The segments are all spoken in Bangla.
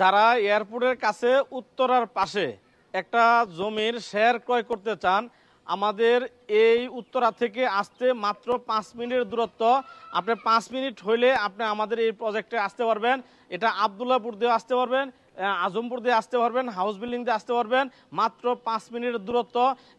যারা এয়ারপোর্টের কাছে উত্তরার পাশে একটা জমির শেয়ার ক্রয় করতে চান, আমাদের এই উত্তরা থেকে আসতে মাত্র পাঁচ মিনিটের দূরত্ব। আপনি পাঁচ মিনিট হইলে আপনি আমাদের এই প্রজেক্টে আসতে পারবেন। এটা আবদুল্লাপুর দিয়ে আসতে পারবেন। আজমপুর দিয়ে আসতে পারবেন হাউস বিল্ডিং দিয়ে আসতে পারবেন। মাত্র পাঁচ মিনিটের দূরত্ব।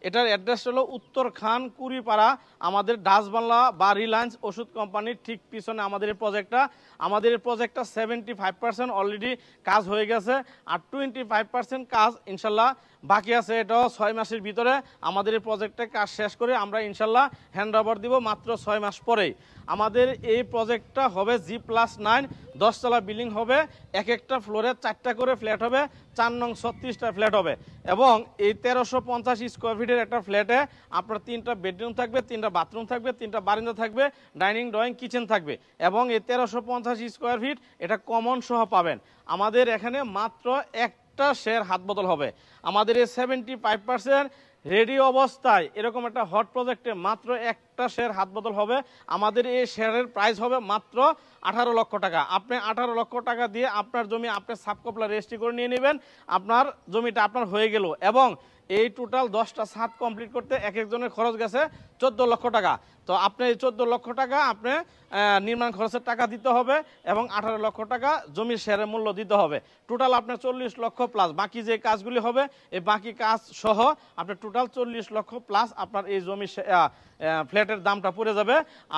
এটার অ্যাড্রেস হলো উত্তর খান কুড়িপাড়া। আমাদের ডাচবাংলা বা রিলায়েন্স ওষুধ কোম্পানির ঠিক পিছনে আমাদের এই প্রজেক্টটা আমাদের এই প্রজেক্টটা সেভেন্টি ফাইভ পার্সেন্ট অলরেডি কাজ হয়ে গেছে। আর টোয়েন্টি ফাইভ পার্সেন্ট কাজ ইনশাল্লাহ বাকি আছে এটাও ছয় মাসের ভিতরে। আমাদের এই প্রজেক্টের কাজ শেষ করে আমরা ইনশাল্লাহ হ্যান্ড ওভার দিব মাত্র ছয় মাস পরেই। আমাদের এই প্রজেক্টটা হবে জি প্লাস নাইন দশতলা বিল্ডিং হবে এক একটা ফ্লোরে চারটা করে ফ্ল্যাট হবে, চার নং ছত্রিশটা ফ্ল্যাট হবে। এবং এই তেরোশো পঞ্চাশ স্কোয়ার ফিটের একটা ফ্ল্যাটে আপনার তিনটা বেডরুম থাকবে, তিনটা বাথরুম থাকবে, তিনটা বারিন্দা থাকবে ডাইনিং ড্রয়িং কিচেন থাকবে। এবং এই তেরোশো পঞ্চাশ স্কোয়ার ফিট এটা কমন সহ পাবেন। আমাদের এখানে মাত্র একটা শেয়ার হাত বদল হবে। আমাদের এই সেভেন্টি ফাইভ পার্সেন্ট রেডি অবস্থায়। এরকম একটা হট প্রজেক্টে মাত্র একটা শেয়ার হাত বদল হবে। আমাদের এই শেয়ারের প্রাইস হবে মাত্র আঠারো লক্ষ টাকা। আপনি আঠারো লক্ষ টাকা দিয়ে আপনার জমি আপনার সাবকপলা রেজিস্ট্রি করে নিয়ে নেবেন। আপনার জমিটা আপনার হয়ে গেল এবং এই টোটাল দশটা ছাদ কমপ্লিট করতে এক একজনের খরচ গেছে চোদ্দ লক্ষ টাকা। তো আপনি এই চোদ্দ লক্ষ টাকা আপনি নির্মাণ খরচের টাকা দিতে হবে এবং আঠারো লক্ষ টাকা জমির শেয়ারের মূল্য দিতে হবে। টোটাল আপনার চল্লিশ লক্ষ প্লাস বাকি যে কাজগুলি হবে, এই বাকি কাজ সহ আপনার টোটাল চল্লিশ লক্ষ প্লাস আপনার এই জমি ফ্ল্যাটের দামটা পড়ে যাবে।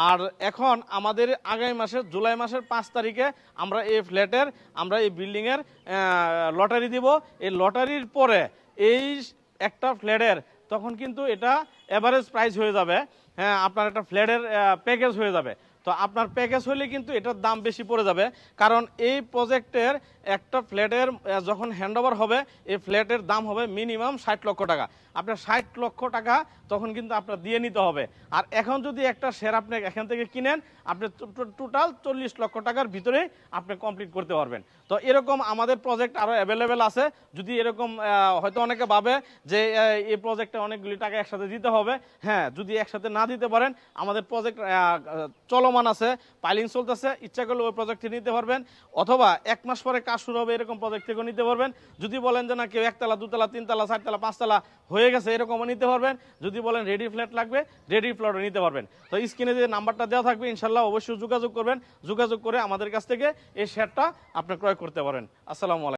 আর এখন আমাদের আগামী মাসের, জুলাই মাসের পাঁচ তারিখে আমরা এই ফ্ল্যাটের আমরা এই বিল্ডিংয়ের লটারি দিব। এই লটারির পরে এই একটা ফ্ল্যাটের, তখন কিন্তু এটা অ্যাভারেজ প্রাইস হয়ে যাবে। হ্যাঁ আপনার একটা ফ্ল্যাটের প্যাকেজ হয়ে যাবে। তো আপনার প্যাকেজ হলে কিন্তু এটার দাম বেশি পড়ে যাবে। কারণ এই প্রজেক্টের একটা ফ্ল্যাটের যখন হ্যান্ডওভার হবে, এই ফ্ল্যাটের দাম হবে মিনিমাম ষাট লক্ষ টাকা। আপনার ষাট লক্ষ টাকা তখন কিন্তু আপনার দিয়ে নিতে হবে। আর এখন যদি একটা শেয়ার আপনি এখান থেকে কিনেন, আপনি টোটাল চল্লিশ লক্ষ টাকার ভিতরে আপনি কমপ্লিট করতে পারবেন। তো এরকম আমাদের প্রজেক্ট আরও অ্যাভেলেবেল আছে। যদি এরকম হয়তো অনেকে ভাবে যে এই প্রজেক্টে অনেকগুলি টাকা একসাথে দিতে হবে। হ্যাঁ যদি একসাথে না দিতে পারেন, আমাদের প্রজেক্ট চলমান আছে পাইলিং চলতেছে, ইচ্ছা করলে ওই প্রজেক্টে নিতে পারবেন, অথবা এক মাস পরে কাজ শুরু হবে, এরকম প্রজেক্ট থেকেও নিতে পারবেন। যদি বলেন যে না, কেউ একতলা, দুতলা, তিনতলা, চারতলা, পাঁচতলা হয়ে গেছে, এরকমও নিতে পারবেন। যদি বলেন রেডি ফ্ল্যাট লাগবে রেডি ফ্ল্যাটও নিতে পারবেন। তো স্ক্রিনে যে নাম্বারটা দেওয়া থাকবে ইনশাল্লাহ অবশ্যই যোগাযোগ করবেন। যোগাযোগ করে আমাদের কাছ থেকে এই শেয়ারটা আপনি ক্রয় করতে পারেন। আসসালামু আলাইকুম।